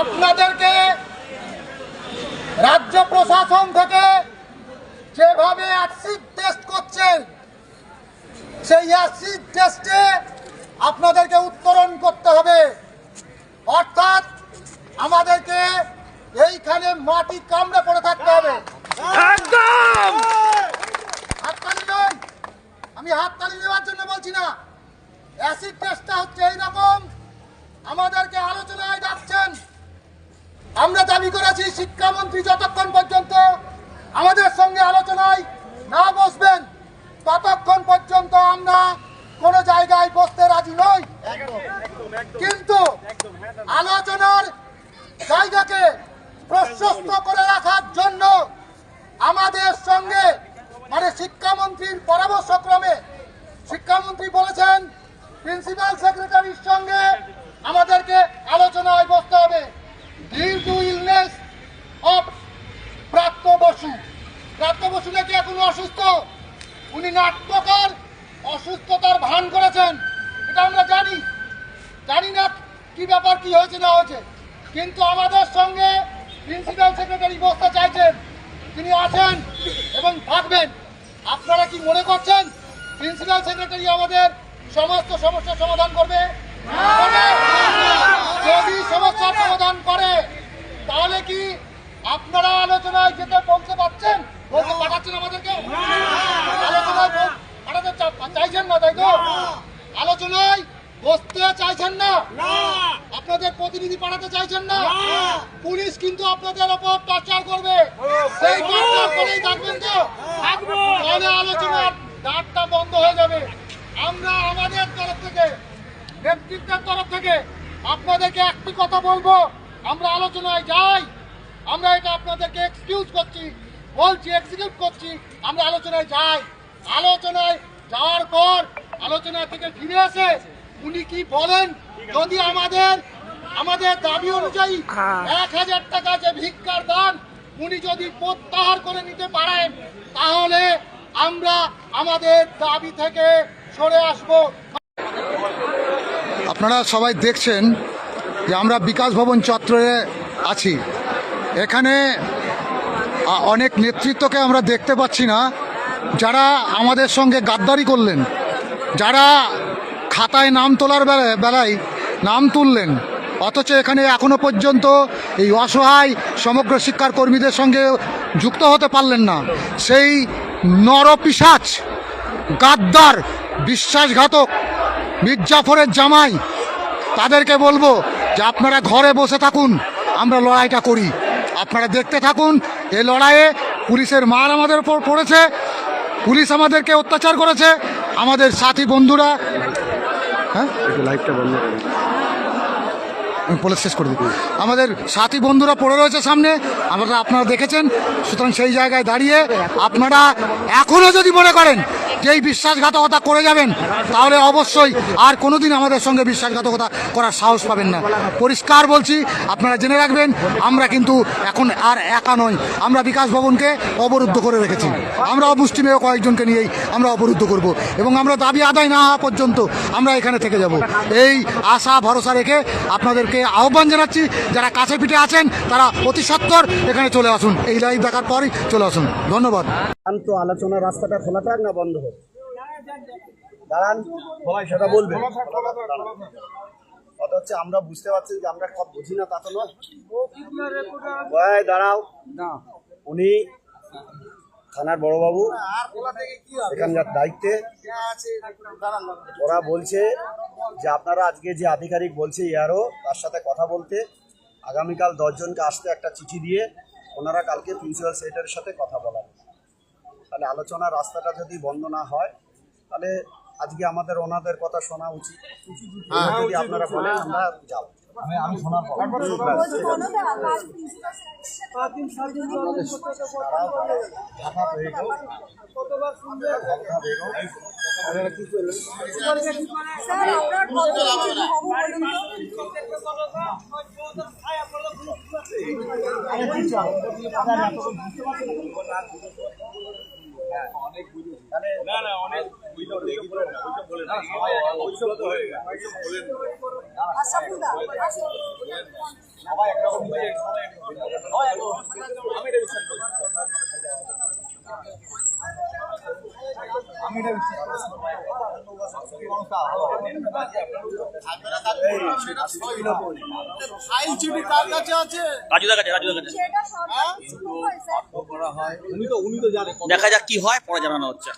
আপনাদেরকে রাজ্য প্রশাসন থেকে যেভাবে অ্যাসিড টেস্ট করছেন সেই অ্যাসিড টেস্টে আপনাদেরকে উত্তরণ করতে হবে। অর্থাৎ আমাদেরকে এইখানে মাটি কামড়ে পড়ে থাকতে হবে। আমি হাততালি দেওয়ার জন্য বলছি না। অ্যাসিড টেস্টটা হচ্ছে এইরকম। আমাদেরকে আলোচনায় ডাকছেন। আমরা দাবি করেছি শিক্ষামন্ত্রী যতক্ষণ পর্যন্ত আমাদের সঙ্গে আলোচনায় না বসবেন, ততক্ষণ পর্যন্ত আমরা কোনো জায়গায় বসতে রাজি নই। কিন্তু আলোচনার জায়গাকে প্রশস্ত করে রাখার জন্য আমাদের সঙ্গে মানে শিক্ষামন্ত্রীর পরামর্শক্রমে শিক্ষামন্ত্রী বলেছেন, প্রিন্সিপাল সেক্রেটারির সঙ্গে আমাদেরকে আলোচনায় বসতে হবে ডিউ টু ইলনেস অফ প্রাপ্ত বসু প্রাপ্ত বসু নাকি এখন অসুস্থ উনি নাট্যকার অসুস্থতার ভান করেছেন, এটা আমরা জানি। জানি না কি ব্যাপার, কি হয়েছে, না হয়েছে। কিন্তু আমাদের সঙ্গে প্রিন্সিপাল সেক্রেটারি বসতে চাইছেন। তিনি আছেন এবং থাকবেন। আপনারা কি মনে করছেন প্রিন্সিপাল সেক্রেটারি আমাদের সমস্ত সমস্যার সমাধান করবে? যদি সমস্যার সমাধান করে, তাহলে কি আপনারা আলোচনায় যেতে পারছেন? বলতে পাঠাচ্ছেন আমাদেরকে? আলোচনায় চাইছেন না তাই তো? আলোচনায় বসতে চাইছেন না? আপনাদের প্রতিনিধি পাঠাতে চাইছেন না? পুলিশ কিন্তু আপনাদের ওপর টর্চার করবে। সেই টর্চার করেই থাকবেন তো? তাহলে আলোচনার ডাকটা বন্ধ হয়ে যাবে। আমরা আমাদের তরফ থেকে নেতৃত্বের তরফ থেকে আপনাদেরকে একটি কথা বলব। আমরা আলোচনায় যাই। আমরা এটা আপনাদেরকে এক্সকিউজ করছি বলছি এক্সিকিউট করছি। আমরা আলোচনায় যাই। আলোচনায় যাওয়ার পর আলোচনা থেকে ফিরে এসে উনি কি বলেন? যদি আমাদের আমাদের দাবি অনুযায়ী এক হাজার টাকা যে ভিক্ষার দান উনি যদি প্রত্যাহার করে নিতে পারেন তাহলে আমরা আমাদের দাবি থেকে সরে আসব। আপনারা সবাই দেখছেন যে আমরা বিকাশ ভবন চত্বরে আছি। এখানে অনেক নেতৃত্বকে আমরা দেখতে পাচ্ছি না। যারা আমাদের সঙ্গে গাদ্দারি করলেন, যারা খাতায় নাম তোলার বেলায় নাম তুললেন, অথচ এখানে এখনও পর্যন্ত এই অসহায় সমগ্র শিক্ষার কর্মীদের সঙ্গে যুক্ত হতে পারলেন না। সেই নরপিসাচ গাদ্দার, বিশ্বাসঘাতক মির্জাফরের জামাই, তাদেরকে বলব যে আপনারা ঘরে বসে থাকুন, আমরা লড়াইটা করি। আপনারা দেখতে থাকুন এই লড়াইয়ে পুলিশের মার আমাদের উপর পড়েছে পুলিশ আমাদেরকে অত্যাচার করেছে। আমাদের সাথী বন্ধুরা হ্যাঁ? লাইভটা বন্ধ আমি বলে শেষ করে দিই। আমাদের সাথী বন্ধুরা পড়ে রয়েছে সামনে। আমরা আপনারা দেখেছেন? সুতরাং সেই জায়গায় দাঁড়িয়ে আপনারা এখনও যদি মনে করেন যে এই বিশ্বাসঘাতকতা করে যাবেন, তাহলে অবশ্যই আর কোনোদিন আমাদের সঙ্গে বিশ্বাসঘাতকতা করার সাহস পাবেন না। পরিষ্কার বলছি, আপনারা জেনে রাখবেন, আমরা কিন্তু এখন আর একা নই। আমরা বিকাশ ভবনকে অবরুদ্ধ করে রেখেছি। আমরা অপুষ্টিমেয় কয়েকজনকে নিয়েই আমরা অবরুদ্ধ করব এবং আমরা দাবি আদায় না হওয়া পর্যন্ত আমরা এখানে থেকে যাব। এই আশা, ভরসা রেখে আপনাদেরকে আহ্বান জানাচ্ছি, যারা কাছে পিঠে আছেন, তারা অতি সত্বর এখানে চলে আসুন। এই লাইভ দেখার পরই চলে আসুন। ধন্যবাদ। তো আলোচনার রাস্তাটা খোলা থাক না বন্ধ হোক? দাঁড়ান সেটা বলবে। কথা হচ্ছে আমরা বুঝতে পারছি যে আমরা সব বুঝি না তা তো নয়। দাঁড়াও। উনি থানার বড়বাবু এখানকার দায়িত্বে। ওরা বলছে যে আপনারা আজকে যে আধিকারিক বলছে ইয়ারও তার সাথে কথা বলতে আগামীকাল দশজনকে আসতে একটা চিঠি দিয়ে ওনারা কালকে প্রিন্সিপাল সেক্রেটারির সাথে কথা বলার তাহলে আলোচনার রাস্তাটা যদি বন্ধ না হয় তাহলে আজকে আমাদের ওনাদের কথা শোনা উচিত। যদি আপনারা বলেন আমরা যাব। আমি আমি শোনার পর। দাঁড়াও, দাঁড়াও। কথা হয়ে গেল। দেখা যাক কি হয় পরে জানানো হচ্ছে।